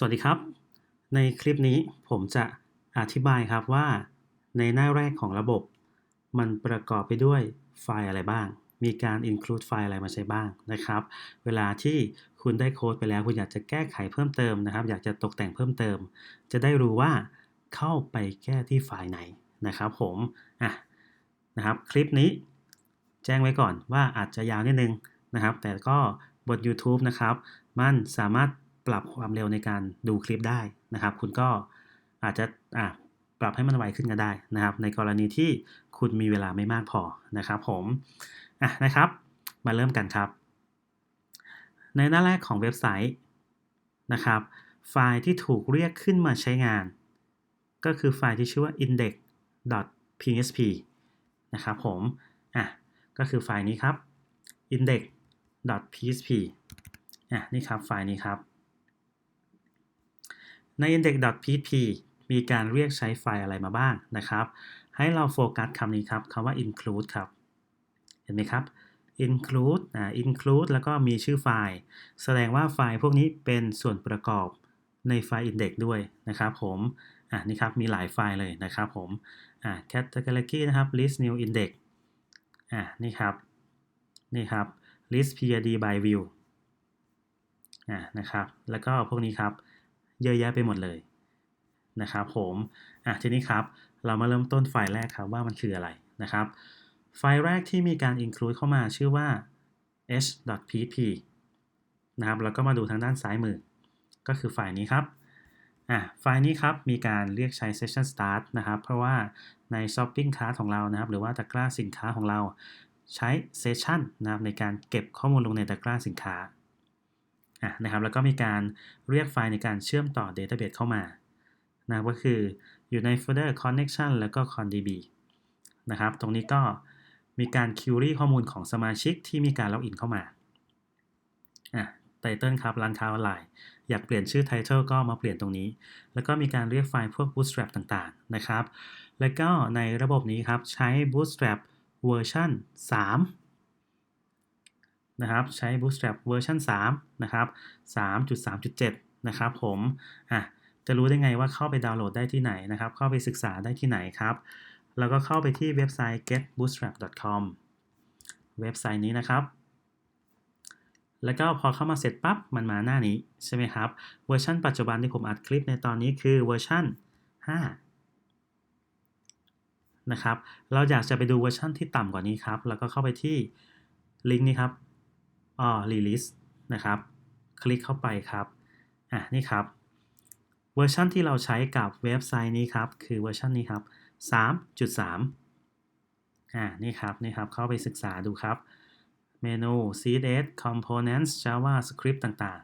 สวัสดีครับ ในคลิปนี้ผมจะอธิบายครับว่า ในหน้าแรกของระบบ มันประกอบไปด้วยไฟล์อะไรบ้าง มีการ include ไฟล์อะไรมาใช้บ้างนะครับ เวลาที่คุณได้โค้ดไปแล้ว คุณอยากจะแก้ไขเพิ่มเติมนะครับ อยากจะตกแต่งเพิ่มเติม จะได้รู้ว่าเข้าไปแก้ที่ไฟล์ไหนนะครับผมอะนะครับ คลิปนี้ แจ้งไว้ก่อนว่าอาจจะยาวนิดนึงนะครับ แต่ก็บน YouTube นะครับ มันสามารถ ปรับความเร็วในการดูคลิปได้นะครับ คุณก็อาจจะอะปรับให้มันไวขึ้นก็ได้นะครับ ในกรณีที่คุณมีเวลาไม่มากพอนะครับผมอะนะครับ มาเริ่มกันครับ ในหน้าแรกของเว็บไซต์นะครับ ไฟล์ที่ถูกเรียกขึ้นมาใช้งาน ก็คือไฟล์ที่ชื่อว่า index.php นะครับผมอะก็คือไฟล์นี้ครับ index.php อะนี่ครับไฟล์นี้ครับ ใน index.php มีการเรียกใช้ไฟล์อะไรมาบ้างนะครับ ให้เราโฟกัสคำนี้ครับคำว่า include ครับ เห็นไหมครับ include อ่า include แล้วก็มีชื่อไฟล์ แสดงว่าไฟล์พวกนี้เป็นส่วนประกอบในไฟล์ index ด้วยนะครับผมอ่านี่ครับ มีหลายไฟล์เลยนะครับผมอ่า category นะครับ list new index อ่านี่ครับ นี่ครับ list prd by view อ่านะครับ แล้วก็พวกนี้ครับ เยอะแยะไปหมดเลยนะครับผมอะทีนี้ครับเรามาเริ่มต้นไฟล์แรกครับว่ามันคืออะไรนะครับ ไฟล์แรกที่มีการ include เข้ามาชื่อว่า h.php นะครับแล้วก็มาดูทางด้านซ้ายมือ ก็คือไฟล์นี้ครับอะไฟล์นี้ครับมีการเรียกใช้ session start นะครับเพราะว่าใน shopping cart ของเรานะครับ หรือว่าตะกร้าสินค้าของเราใช้ session นะครับในการเก็บข้อมูลลงในตะกร้าสินค้า นะครับแล้วก็มีการเรียกไฟล์ในการเชื่อมต่อ database เข้ามานะก็คืออยู่ในโฟลเดอร์ connection แล้วก็ condb นะครับ ตรงนี้ก็มีการ query ข้อมูลของสมาชิกที่มีการล็อกอินเข้ามาอะ title ครับร้านค้าออนไลน์ อยากเปลี่ยนชื่อ title ก็มาเปลี่ยนตรงนี้ แล้วก็มีการเรียกไฟล์พวก bootstrap ต่างๆนะครับ แล้วก็ในระบบนี้ครับใช้ bootstrap เวอร์ชัน3 นะครับ ใช้ bootstrap เวอร์ชัน3นะครับ 3.3.7 นะครับผมอะจะรู้ได้ไงว่าเข้าไปดาวน์โหลดได้ที่ไหนนะครับ เข้าไปศึกษาได้ที่ไหนครับ แล้วก็เข้าไปที่เว็บไซต์ getbootstrap.com เว็บไซต์นี้นะครับ แล้วก็พอเข้ามาเสร็จปั๊บ มันมาหน้านี้ใช่ไหมครับ เวอร์ชันปัจจุบันที่ผมอัดคลิปในตอนนี้คือเวอร์ชัน5นะครับ เราอยากจะไปดูเวอร์ชันที่ต่ำกว่านี้ครับ แล้วก็เข้าไปที่ลิงก์นี้ครับ อ๋อ release นะครับ คลิกเข้าไปครับ อะนี่ครับ เวอร์ชันที่เราใช้กับเว็บไซต์นี้ครับ คือเวอร์ชันนี้ครับ 3.3 อ่านี่ครับนี่ครับ เข้าไปศึกษาดูครับ เมนู CSS Components JavaScript ต่าง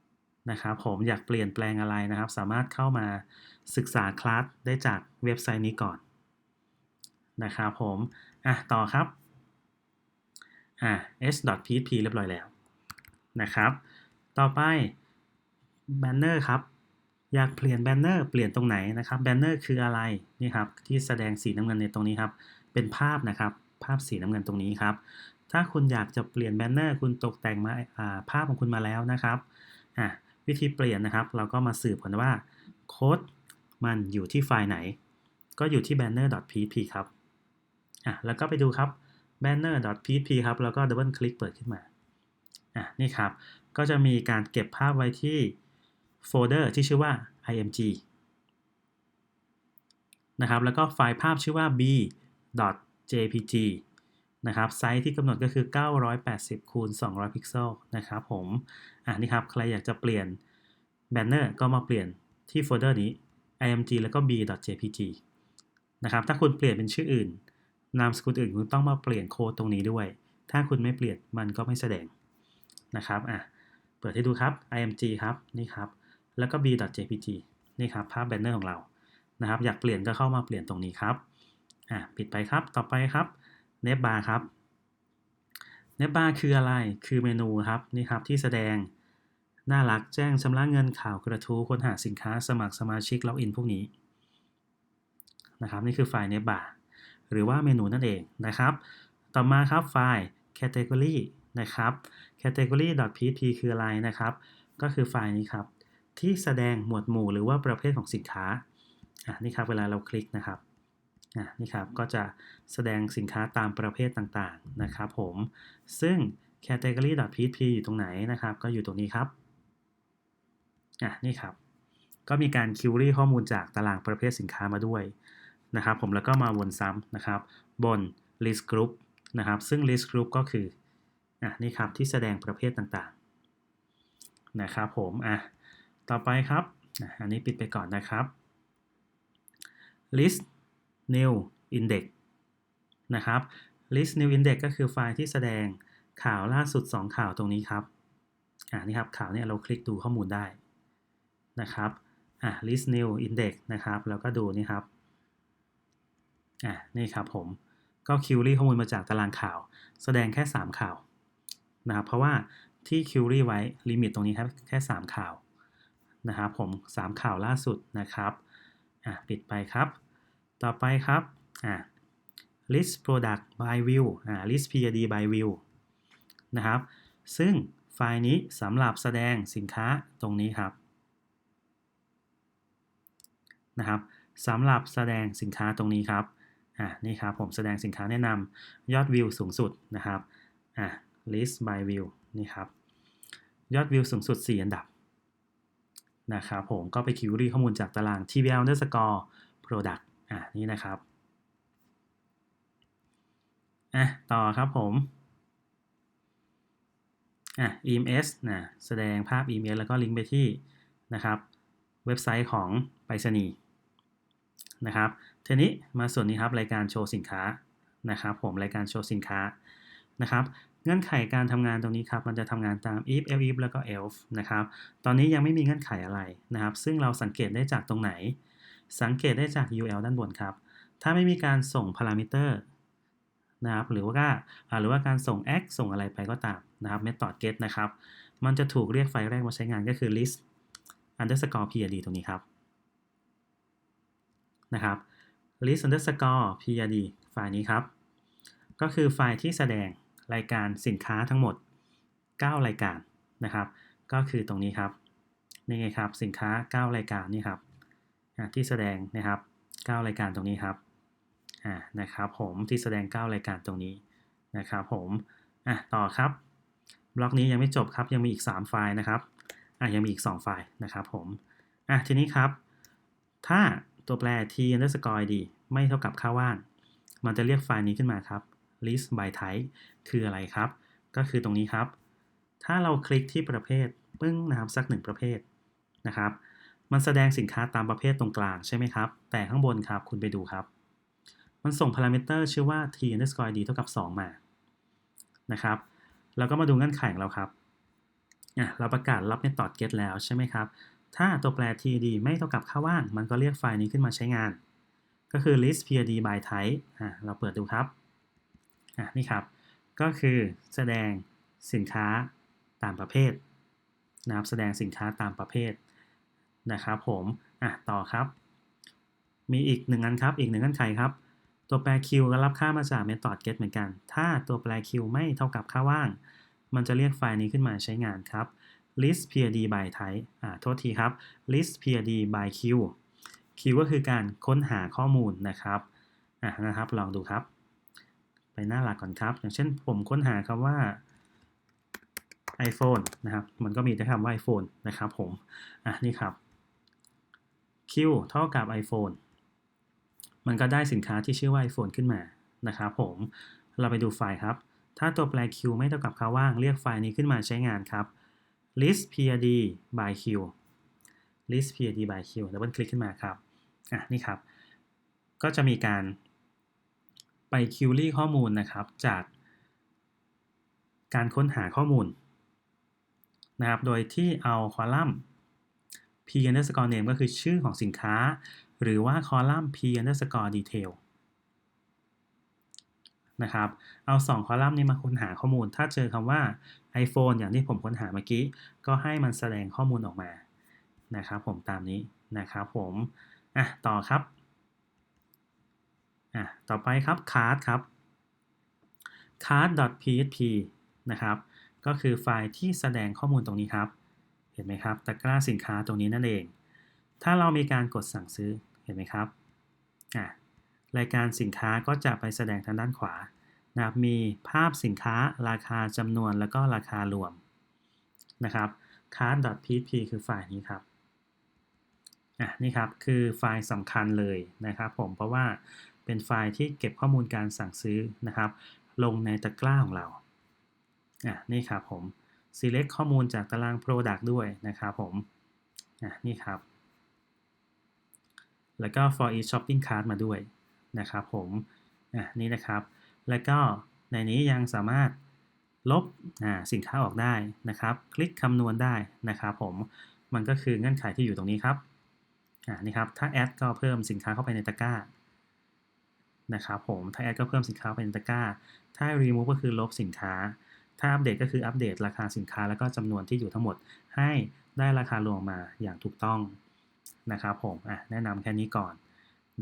ๆ นะครับ ผมอยากเปลี่ยนแปลงอะไรนะครับ สามารถเข้ามาศึกษาคลาสได้จากเว็บไซต์นี้ก่อนนะครับผม อะ ต่อครับ อ่า s.php เรียบร้อยแล้วนะครับ ต่อไป banner ครับ อยากเปลี่ยนแบนเนอร์เปลี่ยนตรงไหนนะครับแบนเนอร์คืออะไรนี่ครับที่แสดงสีน้ำเงินในตรงนี้ครับ เป็นภาพนะครับ ภาพสีน้ำเงินตรงนี้ครับ ถ้าคุณอยากจะเปลี่ยนแบนเนอร์คุณตกแต่งมาภาพของคุณมาแล้วนะครับอะวิธีเปลี่ยนนะครับ เราก็มาสืบกันว่าโค้ดมันอยู่ที่ไฟล์ไหน ก็อยู่ที่ banner.php ครับอะแล้วก็ไปดูครับ banner.php ครับ แล้วก็ดับเบิลคลิกเปิดขึ้นมา อะ นี่ครับ ก็จะมีการเก็บภาพไว้ที่โฟลเดอร์ที่ชื่อว่า img นะครับ แล้วก็ไฟล์ภาพชื่อว่า b.jpg นะครับไซส์ที่กำหนดก็คือ 980คูณ200 พิกเซลนะครับผม อ่านี่ครับ ใครอยากจะเปลี่ยนแบนเนอร์ก็มาเปลี่ยนที่โฟลเดอร์นี้ img แล้วก็ b.jpg นะครับ ถ้าคุณเปลี่ยนเป็นชื่ออื่น นามสกุลอื่นคุณต้องมาเปลี่ยนโค้ดตรงนี้ด้วย ถ้าคุณไม่เปลี่ยนมันก็ไม่แสดงนะครับอะเปิดให้ดูครับ img ครับนี่ครับแล้วก็ b.jpg นี่ครับภาพแบนเนอร์ของเรานะครับอยากเปลี่ยนก็เข้ามาเปลี่ยนตรงนี้ครับอะปิดไปครับต่อไปครับเนบาร์ครับเนบาร์คืออะไรคือเมนูครับนี่ครับที่แสดงน่ารักแจ้งชำระเงินข่าวกระทู้ค้นหาสินค้าสมัครสมาชิกล็อกอินพวกนี้นะครับนี่คือไฟล์เนบาร์ หรือว่าเมนูนั่นเองนะครับ ต่อมาครับไฟล์ category นะครับ category.php คืออะไรนะครับ ก็คือไฟล์นี้ครับ ที่แสดงหมวดหมู่หรือว่าประเภทของสินค้าอะนี่ครับเวลาเราคลิกนะครับอะนี่ครับก็จะแสดงสินค้าตามประเภทต่างๆนะครับผม ซึ่ง category.php อยู่ตรงไหนนะครับ ก็อยู่ตรงนี้ครับอะนี่ครับ ก็มีการคิวรี่ข้อมูลจากตารางประเภทสินค้ามาด้วย นะครับผมแล้วก็มาวนซ้ำนะครับ บน list group นะครับ ซึ่ง list group ก็คืออะนี่ครับที่แสดงประเภทต่างๆนะครับผมอะต่อไปครับอันนี้ปิดไปก่อนนะครับ list new index นะครับ list new index ก็คือไฟล์ที่แสดงข่าวล่าสุด 2 ข่าวตรงนี้ครับอ่านี่ครับข่าวเนี่ยเราคลิกดูข้อมูลได้นะครับอะ list new index นะครับ แล้วก็ดูนี่ครับ อะนี่ครับผมก็คิวรี่ข้อมูลมาจากตารางข่าว แสดงแค่ 3 ข่าวนะครับเพราะว่าที่คิวรี่ไว้ลิมิตตรงนี้ครับแค่ 3 ข่าวนะครับผม 3 ข่าวล่าสุดนะครับอะปิดไปครับ ต่อไปครับอะ list product by view อ่า list pd by view นะครับ ซึ่งไฟล์นี้สำหรับแสดงสินค้าตรงนี้ครับนะครับสำหรับแสดงสินค้าตรงนี้ครับ อ่านี่ครับผมแสดงสินค้าแนะนำยอดวิวสูงสุดนะครับอ่า list by view นี่ครับยอดวิวสูงสุด 4 อันดับนะครับผมก็ไปคิวรีข้อมูลจากตาราง TBL underscore product อ่านี่นะครับอะต่อครับผมอะ EMS นะแสดงภาพ EMS แล้วก็ลิงก์ไปที่นะครับเว็บไซต์ของไปรษณีย์ นะครับทีนี้มาส่วนนี้ครับรายการโชว์สินค้านะครับ ผมรายการโชว์สินค้านะครับเงื่อนไขการทำงานตรงนี้ครับมันจะทำงานตาม if else if แล้วก็ else นะครับตอนนี้ยังไม่มีเงื่อนไขอะไรนะครับ ซึ่งเราสังเกตได้จากตรงไหน สังเกตได้จาก UL ด้านบนครับ ถ้าไม่มีการส่งพารามิเตอร์นะครับหรือว่าหรือว่าการส่ง x ส่งอะไรไปก็ตามนะครับ method get นะครับ มันจะถูกเรียกไฟล์แรกมาใช้งานก็คือ list underscore prd ตรงนี้ครับ นะครับ list underscore prd ไฟล์นี้ครับ ก็คือไฟล์ที่แสดงรายการสินค้าทั้งหมด 9 รายการนะครับ ก็คือตรงนี้ครับ นี่ไงครับสินค้า 9 รายการนี่ครับที่แสดงนะครับ 9 รายการตรงนี้ครับอ่านะครับผมที่แสดง 9 รายการตรงนี้นะครับผมอะต่อครับบล็อกนี้ยังไม่จบครับยังมีอีก 3 ไฟล์นะครับอะยังมีอีก 2 ไฟล์นะครับผมอะทีนี้ครับ ถ้า ตัวแปร t underscore id ไม่เท่ากับค่าว่างมันจะเรียกไฟล์นี้ขึ้นมาครับ list by type คืออะไรครับ ก็คือตรงนี้ครับ ถ้าเราคลิกที่ประเภทปึ้งนะครับสักหนึ่งประเภทนะครับ มันแสดงสินค้าตามประเภทตรงกลางใช่ไหมครับ แต่ข้างบนครับคุณไปดูครับ มันส่งพารามิเตอร์ชื่อว่า t underscore id เท่ากับ 2 มานะครับแล้วก็มาดูเงื่อนไขของเราครับอะเราประกาศรับ method get แล้วใช่ไหมครับ ถ้าตัวแปร td ไม่เท่ากับค่าว่าง มันก็เรียกไฟล์นี้ขึ้นมาใช้งาน ก็คือ list pd by type อะเราเปิดดูครับอะนี่ครับ ก็คือแสดงสินค้าตามประเภทนะครับแสดงสินค้าตามประเภทนะครับผมอะต่อครับ มีอีกหนึ่งอันครับ อีกหนึ่งเงื่อนไขครับ ตัวแปร q ก็รับค่ามาจาก method get เหมือนกัน ถ้าตัวแปร q ไม่เท่ากับค่าว่าง มันจะเรียกไฟล์นี้ขึ้นมาใช้งานครับ list prd by type อ่าโทษทีครับ list prd by q q ก็คือการค้นหาข้อมูลนะครับอะนะครับ ลองดูครับ ไปหน้าหลักก่อนครับ อย่างเช่นผมค้นหาคำว่า iPhone นะครับ มันก็มีแต่คำว่า iPhone นะครับผม อะนี่ครับ Q เท่ากับ iPhone มันก็ได้สินค้าที่ชื่อว่า iPhone ขึ้นมานะครับผม เราไปดูไฟล์ครับ ถ้าตัวแปร Q ไม่เท่ากับค่าว่าง เรียกไฟล์นี้ขึ้นมาใช้งานครับ list prd by q list prd by q ดับเบิลคลิกขึ้นมาครับ อะ นี่ครับ ก็จะมีการไปคิวรี่ข้อมูลนะครับ จากการค้นหาข้อมูลนะครับ โดยที่เอาคอลัมน์ p underscore name ก็คือชื่อของสินค้า หรือว่าคอลัมน์ p underscore detail นะครับ เอา 2 คอลัมน์นี้มาค้นหาข้อมูล ถ้าเจอคำว่า iPhone อย่างที่ผมค้นหาเมื่อกี้ ก็ให้มันแสดงข้อมูลออกมานะครับผมตามนี้นะครับผมอะต่อครับอะต่อไปครับ card ครับ card.php นะครับ ก็คือไฟล์ที่แสดงข้อมูลตรงนี้ครับ เห็นไหมครับตะกร้าสินค้าตรงนี้นั่นเอง ถ้าเรามีการกดสั่งซื้อเห็นไหมครับอะรายการสินค้าก็จะไปแสดงทางด้านขวา นะครับมีภาพสินค้าราคาจำนวนแล้วก็ราคารวมนะครับ card.php คือไฟล์นี้ครับอะนี่ครับคือไฟล์สำคัญเลยนะครับผมเพราะว่าเป็นไฟล์ที่เก็บข้อมูลการสั่งซื้อนะครับ ลงในตะกร้าของเราอะนี่ครับผม select ข้อมูลจากตาราง product ด้วยนะครับผมอะนี่ครับ แล้วก็ for each shopping cart มาด้วยนะครับผมอะนี่นะครับ แล้วก็ในนี้ยังสามารถลบสินค้าออกได้นะครับ คลิกคำนวณได้นะครับผมมันก็คือเงื่อนไขที่อยู่ตรงนี้ครับนี่ครับถ้า add ก็เพิ่มสินค้าเข้าไปในตะกร้านะครับผมถ้า add ก็เพิ่มสินค้าไปในตะกร้า ถ้า remove ก็คือลบสินค้า ถ้าอัปเดตก็คืออัปเดตราคาสินค้าแล้วก็จำนวนที่อยู่ทั้งหมด ให้ได้ราคารวมมาอย่างถูกต้องนะครับผมอะแนะนำแค่นี้ก่อน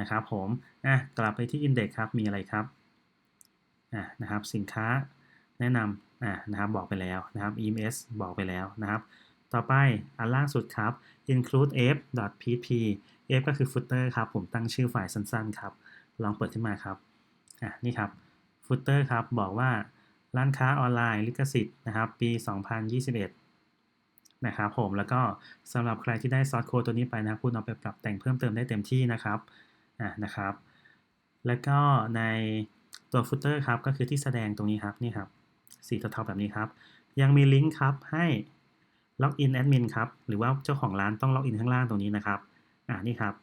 นะครับผมอะกลับไปที่ Index ครับมีอะไรครับ นะครับสินค้าแนะนำะนะครับบอกไปแล้วนะครับ EMS บอกไปแล้วนะครับ ต่อไปอันล่างสุดครับ include f .pp f ก็คือ footer ครับ ผมตั้งชื่อไฟล์สั้นๆครับ ลองเปิดขึ้นมาครับอะนี่ครับ footer ครับบอกว่าร้านค้าออนไลน์ลิขสิทธิ์นะครับ ปี 2021 นะครับผมแล้วก็สำหรับใครที่ได้ซอสโค้ดตัวนี้ไปนะครับคุณเอาไปปรับแต่งเพิ่มเติมได้เต็มที่นะครับอะนะครับ แล้วก็ใน ตัวฟุตเตอร์ครับก็คือที่แสดงตรงนี้ครับนี่ครับสีเทาๆแบบนี้ครับ ยังมีลิงก์ครับให้ล็อกอินแอดมินครับหรือว่าเจ้าของร้านต้องล็อกอินข้างล่างตรงนี้นะครับอ่านี่ครับ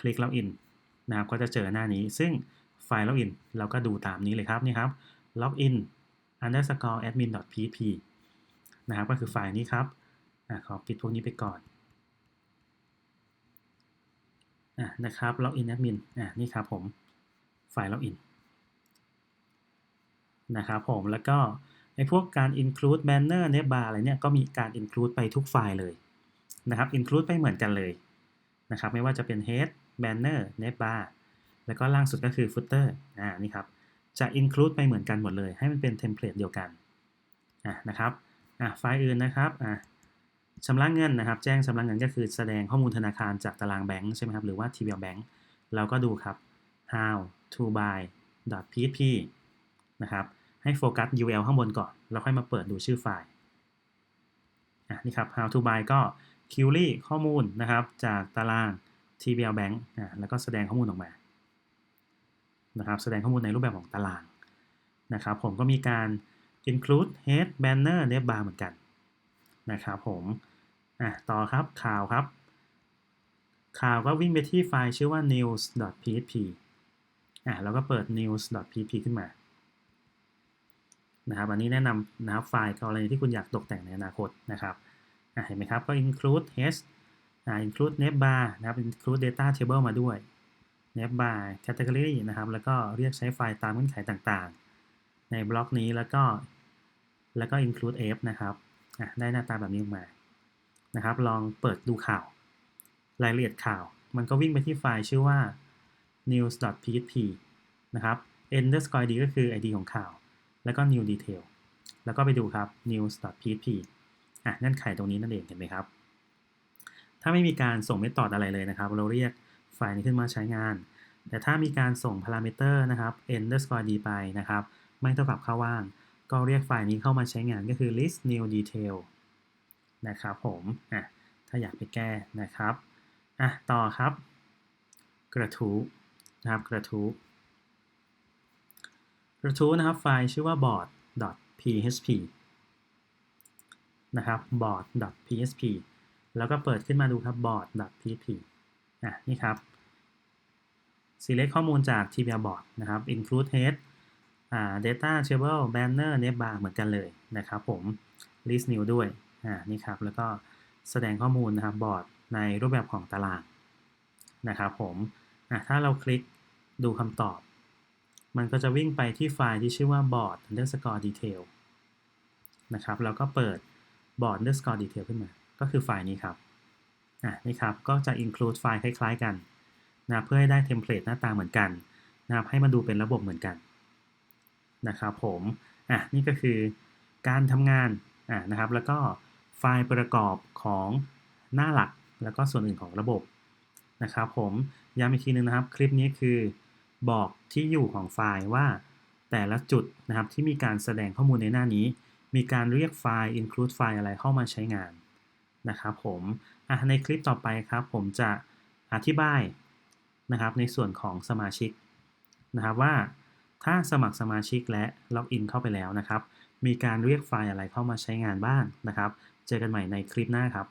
คลิกล็อกอินนะครับก็จะเจอหน้านี้ ซึ่งไฟล์ล็อกอินเราก็ดูตามนี้เลยครับนี่ครับล็อกอิน underscore admin php นะครับก็คือไฟล์นี้ครับอขอปิดพวกนี้ไปก่อนอะนะครับ login admin อะนี่ครับผมไฟล์ login น นะครับผมแล้วก็ไอ้พวกการ include banner n a v bar อะไรเนี่ยก็มีการ include ไปทุกไฟล์เลยนะครับ include ไปเหมือนกันเลยนะครับไม่ว่าจะเป็น head banner n a v bar แล้วก็ล่างสุดก็คือ footer อ่านี่ครับจะ include ไปเหมือนกันหมดเลย ให้มันเป็นเทมเพลตเดียวกันอะนะครับอะไฟล์อื่นนะครับอะชำระเงินนะครับ แจ้งชำระเงินก็คือแสดงข้อมูลธนาคารจากตารางแบงค์ใช่ไหมครับ หรือว่า TBL Bank เราก็ดูครับ how to buy php นะครับ ให้โฟกัส URL ข้างบนก่อน แล้วค่อยมาเปิดดูชื่อไฟล์อะนี่ครับ how to buy ก็ query ข้อมูลนะครับ จากตาราง TBL Bank อะแล้วก็แสดงข้อมูลออกมานะครับแสดงข้อมูลในรูปแบบของตารางนะครับ ผมก็มีการ include head banner n a v bar เหมือนกันนะครับผมอะต่อครับข่าวครับ ข่าวก็วิ่งไปที่ไฟล์ชื่อว่า news.php อะแล้วก็เปิด news.php ขึ้นมา นะครับอันนี้แนะนำนะครับไฟล์กรณีที่คุณอยากตกแต่งในอนาคตนะครับเห็นไหมครับ ก็ include h include navbar นะครับ include data table มาด้วย navbar category นะครับ แล้วก็เรียกใช้ไฟล์ตามเงื่อนไขต่างๆ ในบล็อกนี้แล้วก็แล้วก็ include f นะครับได้หน้าตาแบบนี้ออกมานะครับ ลองเปิดดูข่าว รายละเอียดข่าว มันก็วิ่งไปที่ไฟล์ชื่อว่า news.php นะครับ underscore id ก็คือ id ของข่าว แล้วก็ new detail แล้วก็ไปดูครับ news.php อะเงื่อนไขตรงนี้นั่นเองเห็นไหมครับ ถ้าไม่มีการส่งเมธอดอะไรเลยนะครับ เราเรียกไฟล์นี้ขึ้นมาใช้งาน แต่ถ้ามีการส่งพารามิเตอร์นะครับ underscore d ไปนะครับ ไม่เท่ากับค่าว่าง ก็เรียกไฟล์นี้เข้ามาใช้งานก็คือ list new detail นะครับผมอะถ้าอยากไปแก้นะครับอะต่อครับ กระทู้นะครับกระทู้ กระทู้นะครับไฟล์ชื่อว่า board php นะครับ board php แล้วก็เปิดขึ้นมาดูครับ board php อะนี่ครับ select ข้อมูลจาก tbl board นะครับ include head อ่า data table banner n a v bar เหมือนกันเลยนะครับผม list new ด้วยอ่านี่ครับ แล้วก็แสดงข้อมูลนะครับบอร์ดในรูปแบบของตารางนะครับผมอะถ้าเราคลิกดูคำตอบ มันก็จะวิ่งไปที่ไฟล์ที่ชื่อว่า board underscore detail นะครับ แล้วก็เปิด board underscore detail ขึ้นมา ก็คือไฟล์นี้ครับ อะนี่ครับ ก็จะ include ไฟล์คล้ายๆกันนะเพื่อให้ได้เทมเพลตหน้าตาเหมือนกันนะครับ ให้มันดูเป็นระบบเหมือนกันนะครับผม อะนี่ก็คือการทำงาน อะนะครับ แล้วก็ไฟล์ประกอบของหน้าหลัก แล้วก็ส่วนอื่นของระบบนะครับผม ย้ำอีกทีนึงนะครับ คลิปนี้คือ บอกที่อยู่ของไฟล์ว่า แต่ละจุดนะครับที่มีการแสดงข้อมูลในหน้านี้ มีการเรียกไฟล์ include ไฟล์อะไรเข้ามาใช้งานนะครับผมในคลิปต่อไปครับผมจะอธิบายนะครับในส่วนของสมาชิกนะครับว่าถ้าสมัครสมาชิกและล็อกอินเข้าไปแล้วนะครับ มีการเรียกไฟล์อะไรเข้ามาใช้งานบ้างนะครับ เจอกันใหม่ในคลิปหน้าครับ